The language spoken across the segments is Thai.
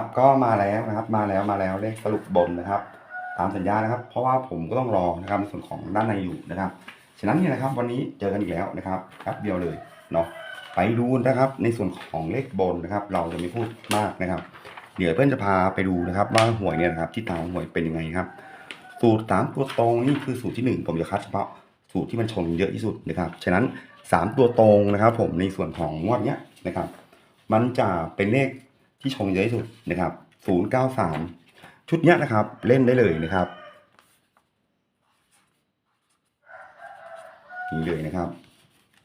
ครับก็มาแล้วนะครับ มาแล้วมาแล้วเลขสรุปบนนะครับ ตามสัญญานะครับ เพราะว่าผมก็ต้องรอนะครับในส่วนของด้านในอยู่นะครับฉะนั้นเนี่ยนะครับวันนี้เจอกันอีกแล้วนะครับแป๊บเดียวเลยเนาะไปดูนะครับในส่วนของเลขบนนะครับ เราจะไม่พูดมากนะครับ เดี๋ยวเพื่อนจะพาไปดูนะครับว่าหวยเนี่ยนะครับที่ทางหวยเป็นยังไงครับ สูตรสามตัวตรงนี่คือสูตรที่หนึ่งผมจะคัดเฉพาะสูตรที่มันชนเยอะที่สุดนะครับฉะนั้นสามตัวตรงนะครับ ผมในส่วนของงวดเนี้ยนะครับ มันจะเป็นเลข ที่ชงเยอะที่สุดนะครับศูนย์เก้าสามชุดเนี้ยนะครับ เล่นได้เลยนะครับนี่เลยนะครับ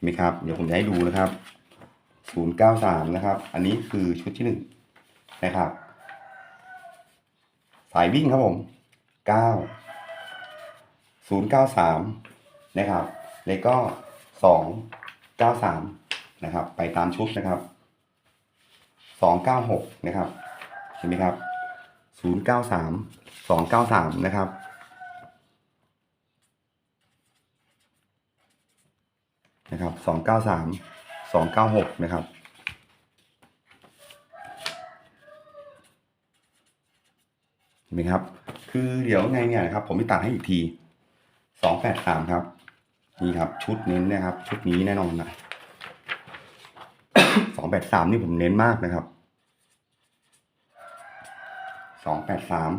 ไหมครับ เดี๋ยวผมจะให้ดูนะครับศูนย์เก้าสามนะครับ อันนี้คือชุดที่หนึ่งนะครับ สายวิ่งครับผมเก้าศูนย์เก้าสามนะครับ แล้วก็สองเก้าสามนะครับ ไปตามชุดนะครับ สองเก้าหกนะครับเห็นไหมครับศูนย์เก้าสามสองเก้าสามนะครับนะครับสองเก้าสามสองเก้าหกนะครับเห็นไหมครับ คือเดี๋ยวไงเนี่ยนะครับ ผมไปตัดให้อีกทีสองแปดสามครับ นี่ครับ ชุดเน้นนะครับ ชุดนี้แน่นอนนะ แปดสามนี่ผมเน้นมากนะครับสองแปดสาม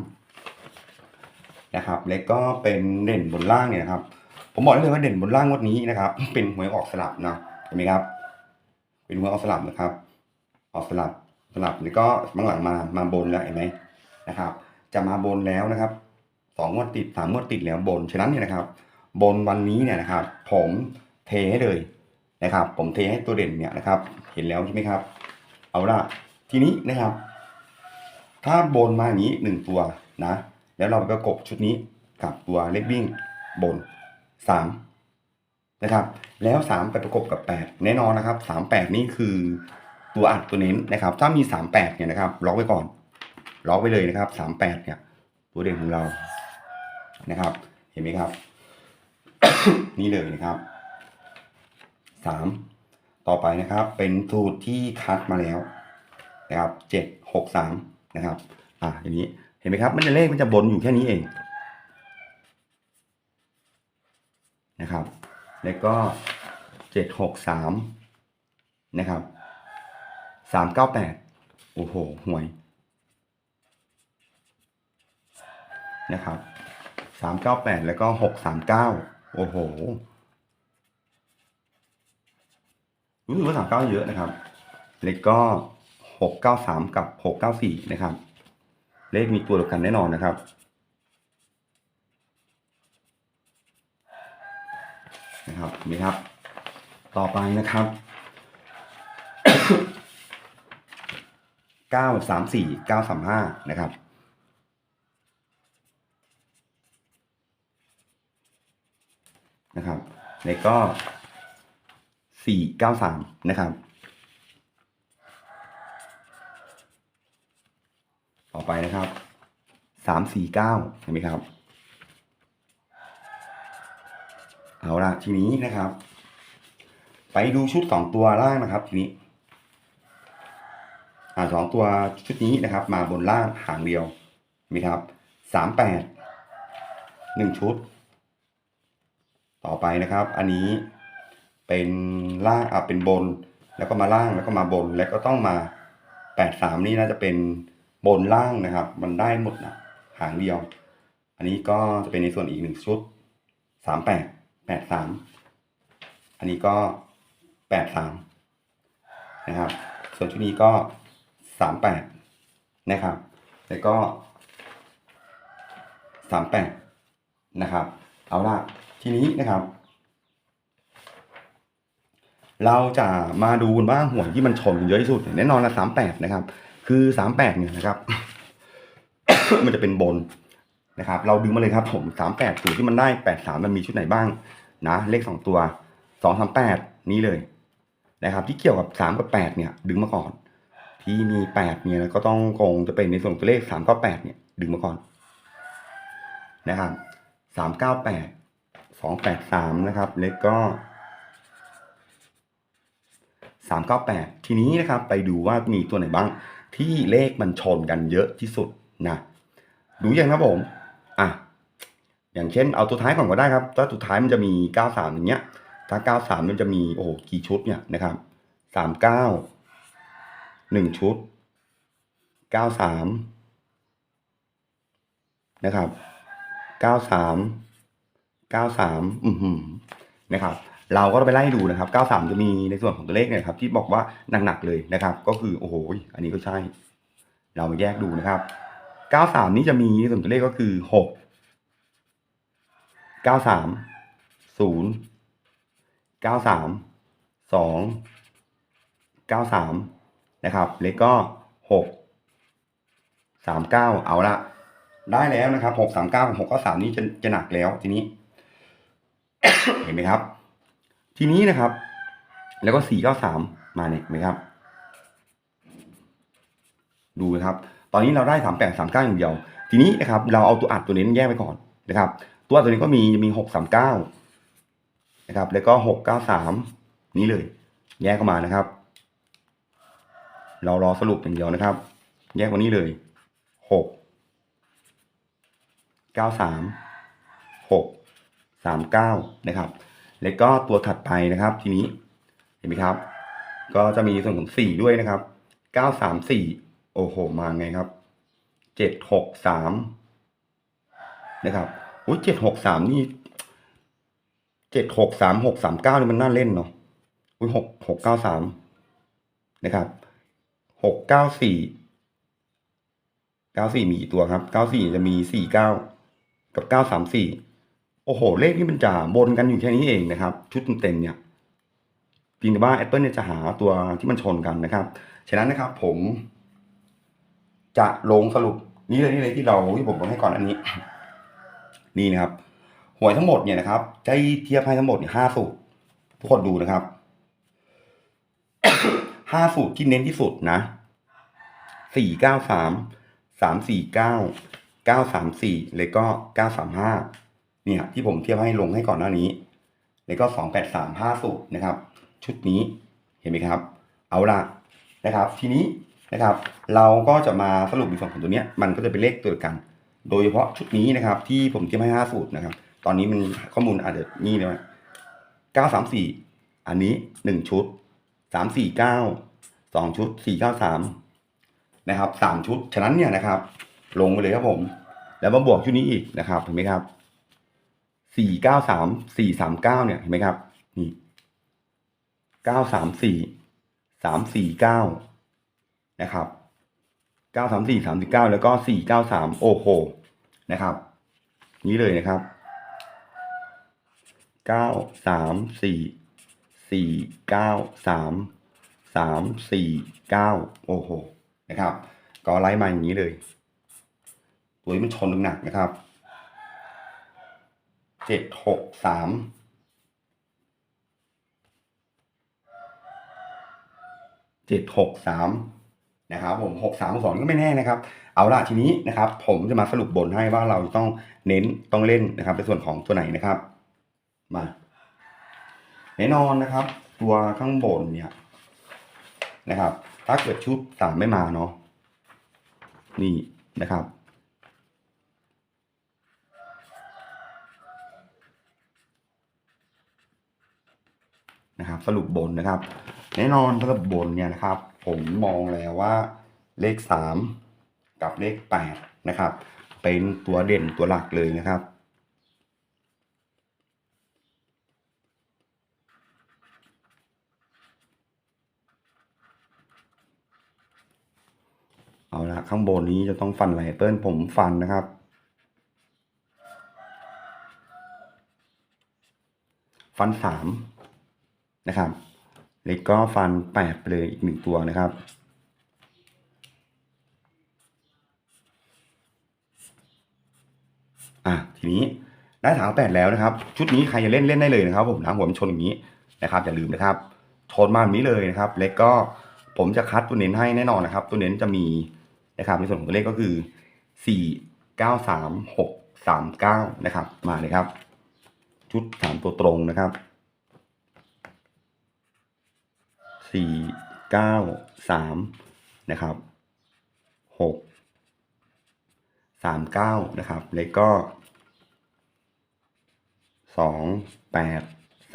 นะครับแล้วก็เป็นเด่นบนล่างเนี่ยนะครับ ผมบอกได้เลยว่าเด่นบนล่างงวดนี้นะครับ เป็นหวยออกสลับนะเห็นไหมครับ เป็นหวยออกสลับนะครับ ออกสลับสลับแล้วก็บางหลังมามาบนแล้วเห็นไหมนะครับ จะมาบนแล้วนะครับสองงวดติดสามงวดติดแล้วบนฉะนั้นเนี่ยนะครับ บนวันนี้เนี่ยนะครับ ผมเทให้เลยนะครับ ผมเทให้ตัวเด่นเนี่ยนะครับ เห็นแล้วใช่ไหมครับ เอาละทีนี้นะครับ ถ้าบนมาอย่างนี้หนึ่งตัวนะ แล้วเราไปประกบชุดนี้กับตัวเล็กวิ่งบนสามนะครับ แล้วสามไปประกบกับแปดแน่นอนนะครับสามแปดนี่คือตัวอัดตัวเน้นนะครับ ถ้ามีสามแปดเนี่ยนะครับล็อกไว้ก่อนล็อกไว้เลยนะครับสามแปดเนี่ย ตัวเด่นของเรานะครับ เห็นไหมครับ นี่เลยนะครับสาม ต่อไปนะครับ เป็นสูตรที่คัดมาแล้วนะครับเจ็ดหกสามนะครับ อ่าอย่างนี้ เห็นไหมครับ มันจะเลขมันจะบนอยู่แค่นี้เองนะครับ แล้วก็เจ็ดหกสามนะครับสามเก้าแปดโอ้โหห่วยนะครับสามเก้าแปดแล้วก็หกสามเก้าโอ้โห รู้สึกว่าสามเก้าเยอะนะครับ แล้วก็หกเก้าสามกับหกเก้าสี่นะครับ เลขมีตัวเดียวกันแน่นอนนะครับ นะครับนไหมครับ ต่อไปนะครับเก้าสามสี่เก้าสามห้านะครับนะครับ แล้วก็ สี่เก้าสามนะครับ ต่อไปนะครับสามสี่เก้าเห็นไหมครับ เอาละทีนี้นะครับ ไปดูชุดสองตัวล่างนะครับทีนี้อ่าสองตัวชุดนี้นะครับ มาบนล่างหางเดียวเห็นไหมครับสามแปดหนึ่งชุด ต่อไปนะครับ อันนี้ เป็นล่างอะเป็นบน แล้วก็มาล่างแล้วก็มาบนแล้วก็ต้องมาแปดสามนี่น่าจะเป็นบนล่างนะครับ มันได้หมดนะหางเดียว อันนี้ก็จะเป็นในส่วนอีกหนึ่งชุดสามแปดแปดสามอันนี้ก็แปดสามนะครับ ส่วนชุดนี้ก็สามแปดนะครับ แล้วก็สามแปดนะครับ เอาละทีนี้นะครับ เราจะมาดูกันว่าหวยที่มันชนเยอะที่สุดแน่นอนละสามแปดนะครับ คือสามแปดเนี่ยนะครับ มันจะเป็นบนนะครับ เราดึงมาเลยครับ ผมสามแปดสูตรที่มันได้แปดสามมันมีชุดไหนบ้างนะ เลขสองตัวสองสามแปดนี้เลยนะครับ ที่เกี่ยวกับสามกับแปดเนี่ย ดึงมาก่อน ที่มีแปดเนี่ยก็ต้องคงจะเป็นในส่วนตัวเลขสามเก้าแปดเนี่ย ดึงมาก่อน นะครับสามเก้าแปดสองแปดสามนะครับแล้วก็าแปดทีนี้นะครับไปดูว่ามีตัวไหนบ้าง ที่เลขมันชนกันเยอะที่สุดนะดูยังครับผมอะอย่างเช่นเอาตัวท้ายก่อนก็ได้ครับถ้าตัวท้ายมันจะมี 93 อย่างเงี้ย ถ้า 93 มันจะมีโอ้โหกี่ชุดเนี่ยนะครับ 39 1 ชุด 93 นะครับ 93 93 อือหือนะครับ เราก็ไปไล่ดูนะครับ 93 จะมีในส่วนของตัวเลขเนี่ยครับที่บอกว่าหนักๆเลยนะครับ ก็คือโอ้โหอันนี้ก็ใช่ เรามาแยกดูนะครับ 93 นี้จะมีในส่วนตัวเลขก็คือ 6 93 0 93 2 93 นะครับเลขก็ 6 39 เอาละได้แล้วนะครับ 6 39 6 93 นี้จะจะหนักแล้วทีนี้ เห็นไหมครับ ทีนี้นะครับ แล้วก็ 493 มาเนี่ยไหมครับ ดูนะครับ ตอนนี้เราได้ 38 39 อย่างเดียว ทีนี้นะครับ เราเอาตัวอัดตัวเน้นแยกไปก่อนนะครับ ตัวอัดตัวนี้ก็มีมี 639 นะครับ แล้วก็ 693 นี้เลย แยกเข้ามานะครับ เรารอสรุปอย่างเดียวนะครับ แยกวันนี้เลย 6 93 6 39 นะครับ แล้วก็ตัวถัดไปนะครับ ทีนี้เห็นไหมครับ ก็จะมีส่วนของ4ด้วยนะครับ934โอ้โห มาไงครับ763นะครับอุ้ย763นี่763 639นี่มันน่าเล่นเนาะอุ้ย6 693นะครับ694 94มีกี่ตัวครับ94จะมี49กับ934 โอ้โห เลขนี่มันจะบนกันอยู่แค่นี้เองนะครับ ชุดเต็มเนี่ยเพียงแต่ว่า Apple เนี่ยจะหาตัวที่มันชนกันนะครับ ฉะนั้นนะครับผม จะลงสรุปนี่เลยนี่เลยที่เราที่ผมลงให้ก่อนอันนี้ นี่นะครับหวยทั้งหมดเนี่ยนะครับได้เทียบให้ทั้งหมดเนี่ยห้าสูตรทุกคนดูนะครับห้าสูตรที่เน้นที่สุดนะสี่เก้าสามสามสี่เก้าเก้าสามสี่แล้วก็เก้าสามห้า เนี่ยที่ผมเทียบให้ลงให้ก่อนหน้านี้ แล้วก็สองแปดสามห้าสูตรนะครับ ชุดนี้เห็นไหมครับ เอาละนะครับ ทีนี้นะครับ เราก็จะมาสรุปในส่วนของตัวเนี้ยมันก็จะเป็นเลขตัวเดียวกัน โดยเฉพาะชุดนี้นะครับ ที่ผมเตรียมให้ห้าสูตรนะครับ ตอนนี้มันข้อมูลอาจจะนี่นะเก้าสามสี่อันนี้หนึ่งชุดสามสี่เก้าสองชุดสี่เก้าสามนะครับสามชุด ฉะนั้นเนี่ยนะครับ ลงไปเลยครับผม แล้วมาบวกชุดนี้อีกนะครับเห็นไหมครับ สี่เก้าสามสี่สามเก้าเนี่ยเห็นไหมครับนี่เก้าสามสี่สามสี่เก้านะครับเก้าสามสี่สามสี่เก้าแล้วก็สี่เก้าสามโอ้โหนะครับ นี้เลยนะครับเก้าสามสี่สี่เก้าสามสามสี่เก้าโอ้โหนะครับ ก็ไล่มาอย่างนี้เลยตัวนี้มันชนหนักนะครับ เจ็ดหกสามเจ็ดหกสามนะครับผมหกสามสองก็ไม่แน่นะครับ เอาล่ะทีนี้นะครับ ผมจะมาสรุปบนให้ว่าเราต้องเน้นต้องเล่นนะครับในส่วนของตัวไหนนะครับ มาแน่นอนนะครับ ตัวข้างบนเนี่ยนะครับ ถ้าเกิดชุดสามไม่มาเนาะนี่นะครับ นะครับสรุปบนนะครับ แน่นอนสรุปบนเนี่ยนะครับ ผมมองแล้วว่าเลขสามกับเลขแปดนะครับ เป็นตัวเด่นตัวหลักเลยนะครับเอาละข้างบนนี้จะต้องฟันไหลเปิ้ลผมฟันนะครับ ฟันสาม นะครับ เล็กก็ฟันแปดไปเลยอีกหนึ่งตัวนะครับ อะทีนี้ได้ถางแปดแล้วนะครับ ชุดนี้ใครจะเล่นเล่นได้เลยนะครับ ผมนะหัวมันชนอย่างนี้นะครับอย่าลืมนะครับชนมาแบบนี้เลยนะครับ เล็กก็ผมจะคัดตัวเน้นให้แน่นอนนะครับ ตัวเน้นจะมีนะครับในส่วนของตัวเลขก็คือสี่เก้าสามหกสามเก้านะครับ มาเลยครับ ชุดสามตัวตรงนะครับ สี่เก้าสามนะครับหกสามเก้านะครับ แล้วก็สองแปด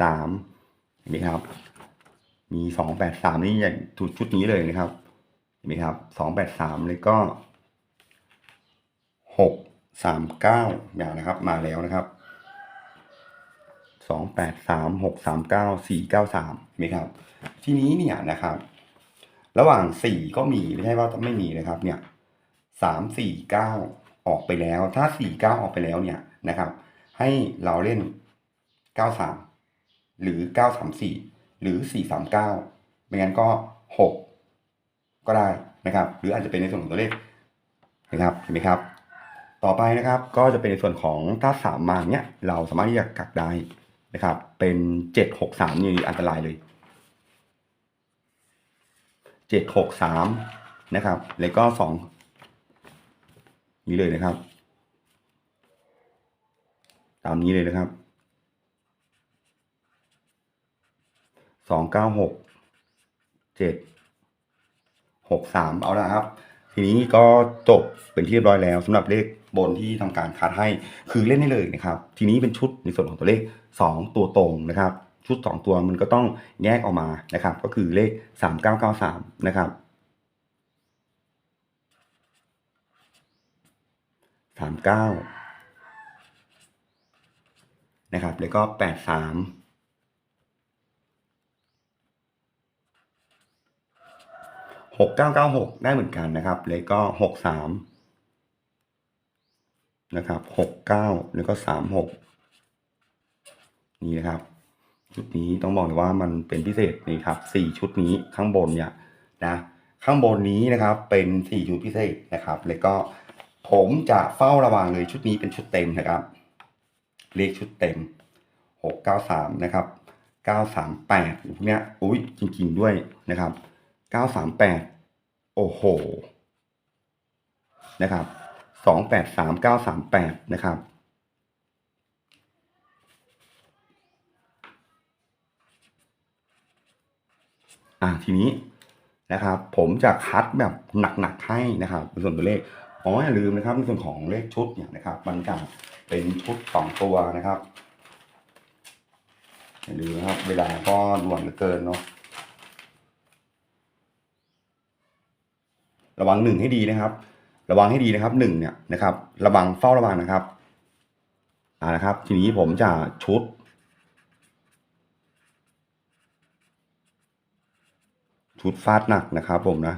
สามนไหมครับ มีสองแปดสามนี่อย่างชุดชุดนี้เลยนะครับเห็นไหมครับสองแปดสามแล้วก็หกสามเก้าอย่างนะครับ มาแล้วนะครับ สองแปดสามหกสามเก้าสี่เก้าสามเห็นไหมครับ ทีนี้เนี่ยนะครับ ระหว่างสี่ก็มีไม่ใช่ว่าไม่มีนะครับ เนี่ยสามสี่เก้าออกไปแล้ว ถ้าสี่เก้าออกไปแล้วเนี่ยนะครับ ให้เราเล่นเก้าสามหรือเก้าสามสี่หรือสี่สามเก้าไม่งั้นก็หกก็ได้นะครับ หรืออาจจะเป็นในส่วนของตัวเลขนะครับเห็นไหมครับ ต่อไปนะครับก็จะเป็นในส่วนของถ้าสามมาเนี่ยเราสามารถที่จะกักได้ นะครับ เป็นเจ็ดหกสามนี่อันตรายเลยเจ็ดหกสามนะครับ แล้วก็สองนี้เลยนะครับ ตามนี้เลยนะครับสองเก้าหกเจ็ดหกสามเอาละครับ ทีนี้ก็จบเป็นที่เรียบร้อยแล้วสำหรับเลข บนที่ทำการคัดให้คือเล่นได้เลยนะครับ ทีนี้เป็นชุดในส่วนของตัวเลขสองตัวตรงนะครับ ชุดสองตัวมันก็ต้องแยกออกมานะครับ ก็คือเลขสามเก้าเก้าสามนะครับสามเก้านะครับ แล้วก็แปดสามหกเก้าเก้าหกได้เหมือนกันนะครับ แล้วก็หกสาม นะครับหกเก้าแล้วก็สามหกนี่นะครับชุดนี้ต้องบอกเลยว่ามันเป็นพิเศษนี่ครับสี่ชุดนี้ข้างบนเนี่ยนะข้างบนนี้นะครับเป็นสี่ชุดพิเศษนะครับ แล้วก็ผมจะเฝ้าระวังเลยชุดนี้เป็นชุดเต็มนะครับ เลขชุดเต็มหกเก้าสามนะครับเก้าสามแปดพวกเนี้ยอุ้ยจริง ๆด้วยนะครับเก้าสามแปดโอ้โหนะครับ สองแปดสามเก้าสามแปดนะครับ อ่าทีนี้นะครับ ผมจะคัดแบบหนักๆให้นะครับในส่วนตัวเลขอ๋ออย่าลืมนะครับในส่วนของเลขชุดเนี่ยนะครับมันจะเป็นชุดสองตัวนะครับอย่าลืมนะครับ เวลาก็ด่วนเหลือเกินเนาะระวังหนึ่งให้ดีนะครับ ระวังให้ดีนะครับหนึ่งเนี่ยนะครับ ระวังเฝ้าระวังนะครับอ่านะครับ ทีนี้ผมจะชุด ชุดฟาดหนักนะครับ ผมนะ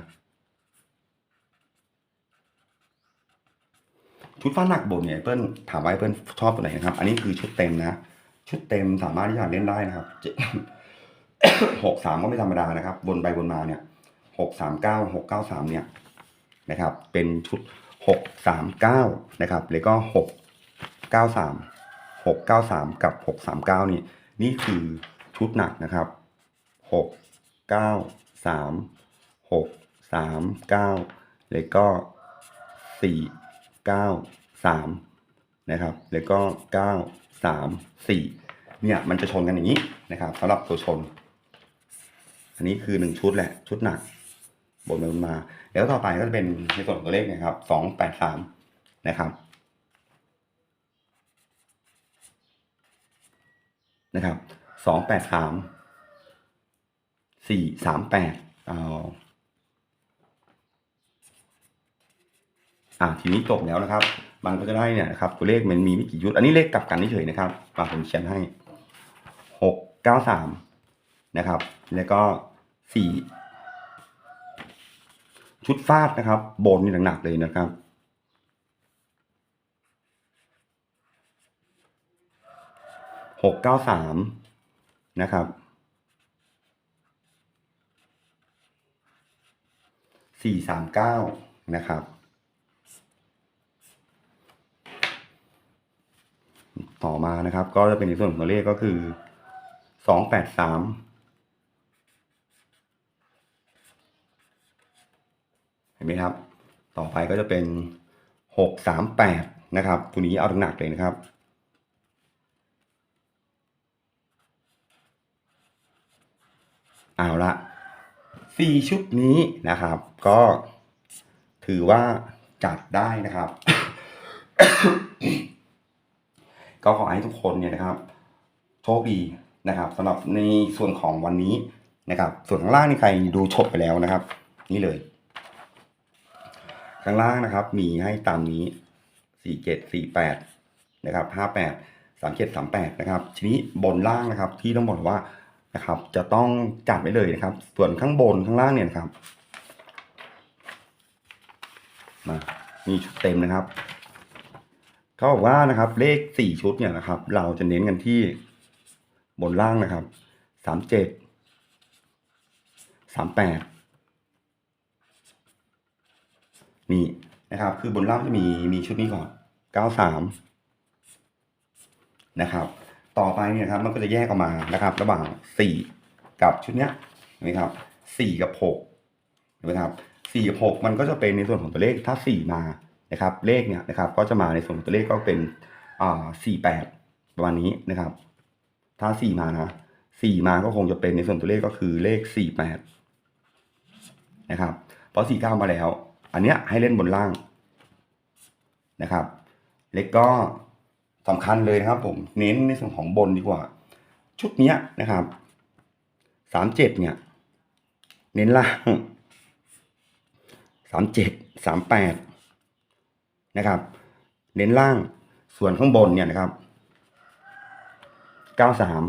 ชุดฟาดหนักบนเนี่ยเปิ้ลถามว่าเปิ้ลชอบตัวไหนนะครับ อันนี้คือชุดเต็มนะ ชุดเต็มสามารถที่จะเล่นได้นะครับหกสามก็ไม่ธรรมดานะครับ บนไปบนมาเนี่ยหกสามเก้าหกเก้าสามเนี่ย นะครับ เป็นชุดหกสามเก้านะครับแล้วก็หกเก้าสามหกเก้าสามกับหกสามเก้านี่ นี่คือชุดหนักนะครับหกเก้าสามหกสามเก้าแล้วก็สี่เก้าสามนะครับ แล้วก็เก้าสามสี่เนี่ย มันจะชนกันอย่างนี้นะครับสำหรับตัวชน อันนี้คือหนึ่งชุดแหละ ชุดหนัก บนไปบนมา แล้วต่อไปก็จะเป็นในส่วนของตัวเลขนะครับสองแปดสามนะครับนะครับสองแปดสามสี่สามแปดเอาอ่าทีนี้จบแล้วนะครับ มันก็จะได้เนี่ยนะครับตัวเลขมันมีไม่กี่ยุทอันนี้เลขกลับกันเฉยนะครับมาผมเขียนให้หกเก้าสามนะครับ แล้วก็สี่ ชุดฟาดนะครับ บนนี่หนักๆเลยนะครับ หกเก้าสามนะครับสี่สามเก้านะครับ ต่อมานะครับ ก็จะเป็นในส่วนของตัวเลขก็คือสองแปดสามเห็ นไหมครับ ต่อไปก็จะเป็นหกสามแปดนะครับ ตัวนี้เอาหนักเลยนะครับเอาละสี่ชุดนี้นะครับ ก็ถือว่าจัดได้นะครับ ก็ขอให้ทุกคนเนี่ยนะครับโชคดีนะครับสำหรับในส่วนของวันนี้นะครับ ส่วนข้างล่างนี่ใครดูชดไปแล้วนะครับ นี่เลย ข้างล่างนะครับ มีให้ตามนี้สี่เจ็ดสี่แปดนะครับห้าแปดสามเจ็ดสามแปดนะครับ ทีนี้บนล่างนะครับ ที่ต้องบอกว่านะครับ จะต้องจัดไว้เลยนะครับ ส่วนข้างบนข้างล่างเนี่ยนะครับมามีชุดเต็มนะครับเขาบอกว่านะครับ เลขสี่ชุดเนี่ยนะครับ เราจะเน้นกันที่บนล่างนะครับสามเจ็ดสามแปด นี่นะครับ คือบนล่างจะมีมีชุดนี้ก่อนเก้าสามนะครับ ต่อไปเนี่ยครับ มันก็จะแยกออกมานะครับ ระหว่างสี่กับชุดเนี้ยเห็นไหมครับสี่กับหกเห็นไหมครับสี่กับหกมันก็จะเป็นในส่วนของตัวเลขถ้าสี่มานะครับ เลขเนี่ยนะครับ ก็จะมาในส่วนของตัวเลขก็เป็นอ่าสี่แปดประมาณนี้นะครับ ถ้าสี่มานะสี่มาก็คงจะเป็นในส่วนตัวเลขก็คือเลขสี่แปดนะครับเพราะสี่เก้ามาแล้ว อันเนี้ยให้เล่นบนล่างนะครับ เล็กก็สำคัญเลยนะครับ ผมเน้นในส่วนของบนดีกว่า ชุดเนี้ยนะครับสามเจ็ดเนี่ย เน้นล่างสามเจ็ดสามแปดนะครับ เน้นล่างส่วนข้างบนเนี่ยนะครับเก้าสาม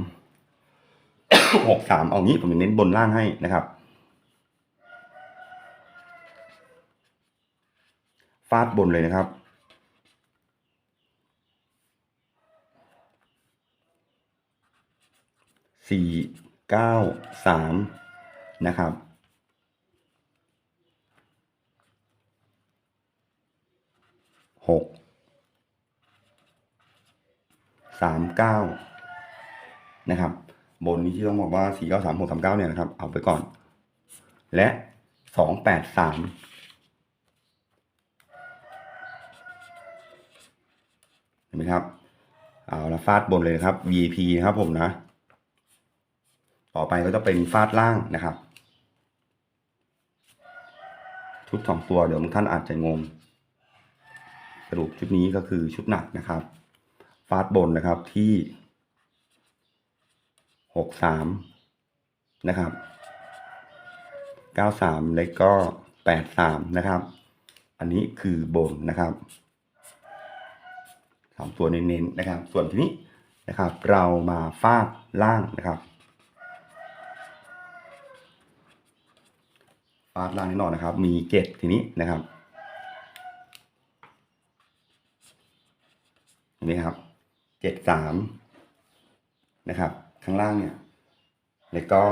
หกสามเอางี้ผมจะเน้นบนล่างให้นะครับาดบนเลยนะครับ สี่เก้าสามนะครับ หก สามเก้านะครับ บนนี้ที่ต้องบอกว่าสี่เก้าสามหกสามเก้าเนี่ยนะครับ เอาไปก่อน และสองแปดสามเห็น ไหมครับ เอาละฟาดบนเลยนะครับ VP นะครับผมนะ ต่อไปก็จะเป็นฟาดล่างนะครับ ชุดสองตัวเดี๋ยวบางท่านอาจจะงงสรุปชุดนี้ก็คือชุดหนักนะครับ ฟาดบนนะครับที่หกสามนะครับเก้าสามเล็กก็แปดสามนะครับ อันนี้คือบนนะครับ สามตัวเน้นๆนะครับ ส่วนทีนี้นะครับ เรามาฟาดล่างนะครับฟาดล่างแน่นอนนะครับ มีเจ็ดทีนี้นะครับเห็นไหมครับเจ็ดสามนะครับ ข้างล่างเนี่ย แล้วก็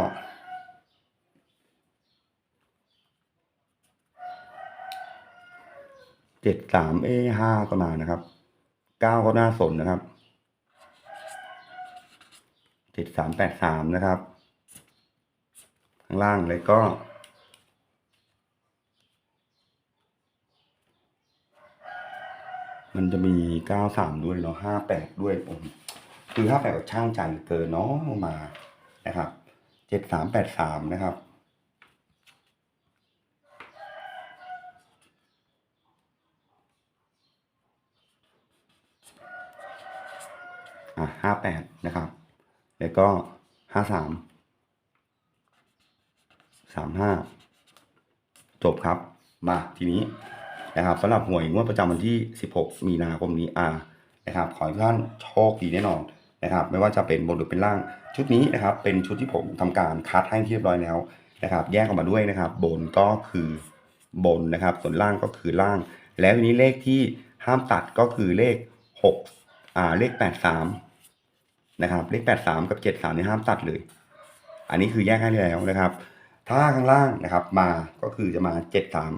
เจ็ดสามเอห้าก็มานะครับ เก้าก็น่าสนนะครับเจ็ดสามแปดสามนะครับ ข้างล่างแล้วก็มันจะมีเก้าสามด้วยเนาะห้าแปดด้วยผมคือห้าแปดก็ช่างใจเกินเนาะมานะครับเจ็ดสามแปดสามนะครับ อะ ห้าแปดนะครับ แล้วก็ห้าสามสามห้าจบครับ มาทีนี้นะครับสำหรับหวยงวดประจำวันที่ 16 มีนาคมนี้อ่านะครับ ขอให้ท่านโชคดีแน่นอนนะครับ ไม่ว่าจะเป็นบนหรือเป็นล่าง ชุดนี้นะครับ เป็นชุดที่ผมทำการคัดให้เรียบร้อยแล้วนะครับ แยกออกมาด้วยนะครับ บนก็คือบนนะครับ ส่วนล่างก็คือล่าง แล้วทีนี้เลขที่ห้ามตัดก็คือเลข6อ่าเลข 83 นะครับ เลข83กับ73เนี่ห้ามตัดเลย อันนี้คือแยกให้แล้วนะครับ ถ้าข้างล่างนะครับ มาก็คือจะมา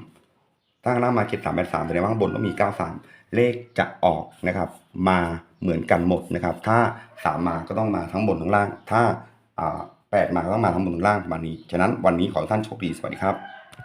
73ถ้าข้างล่างมา73 83แสดงว่าข้างบนต้องมี93เลขจะออกนะครับ มาเหมือนกันหมดนะครับ ถ้า3มาก็ต้องมาทั้งบนทั้งล่าง ถ้าอ่า8มาก็ต้องมาทั้งบนทั้งล่างประมาณนี้ ฉะนั้นวันนี้ขอท่านโชคดีสวัสดีครับ